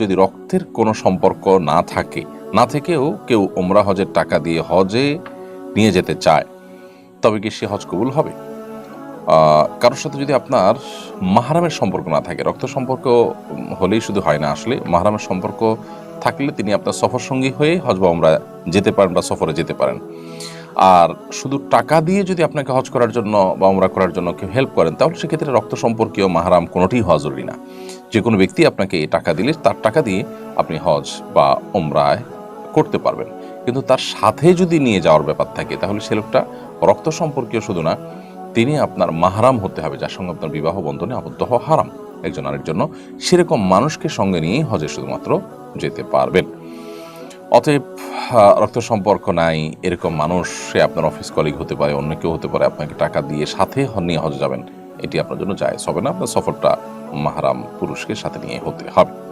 যদি রক্তের কোনো সম্পর্ক না থাকে, না থেকেও কেউ ওমরা হজের টাকা দিয়ে হজে নিয়ে যেতে চায়, তবে কি সে হজ কবুল হবে? কারোর সাথে যদি আপনার মাহারামের সম্পর্ক না থাকে, রক্ত সম্পর্ক হলেই শুধু হয় না আসলে, মাহারামের সম্পর্ক থাকলে তিনি আপনার সফর সঙ্গী হয়ে হজ বা ওমরা যেতে পারেন বা সফরে যেতে পারেন। আর শুধু টাকা দিয়ে যদি আপনাকে হজ করার জন্য বা ওমরা করার জন্য কেউ হেল্প করেন, তাহলে সেক্ষেত্রে রক্ত সম্পর্কীয় মাহারাম কোনোটিই হওয়া জরুরি না। যে কোনো ব্যক্তি আপনাকে টাকা দিলে তার টাকা দিয়ে আপনি হজ বা ওমরায় করতে পারবেন। কিন্তু তার সাথে যদি নিয়ে যাওয়ার ব্যাপার থাকে, তাহলে সে লোকটা রক্ত সম্পর্কীয় শুধু না, তিনি আপনার মাহারাম হতে হবে, যার সঙ্গে আপনার বিবাহ বন্ধনে আবদ্ধ হওয়া হারাম। একজন আরেক জন্য সেরকম মানুষকে সঙ্গে নিয়েই হজে শুধুমাত্র যেতে পারবেন। অতএব রক্ত সম্পর্ক নাই, এরকম মানুষ, সে আপনার অফিস কলিগ হতে পারে, অন্য কেউ হতে পারে, আপনাকে টাকা দিয়ে সাথে নিয়ে হজ যাবেন। এটি আপনার জন্য যায় হবে না, আপনার সফরটা মাহারাম পুরুষকে সাথে নিয়ে হতে হবে।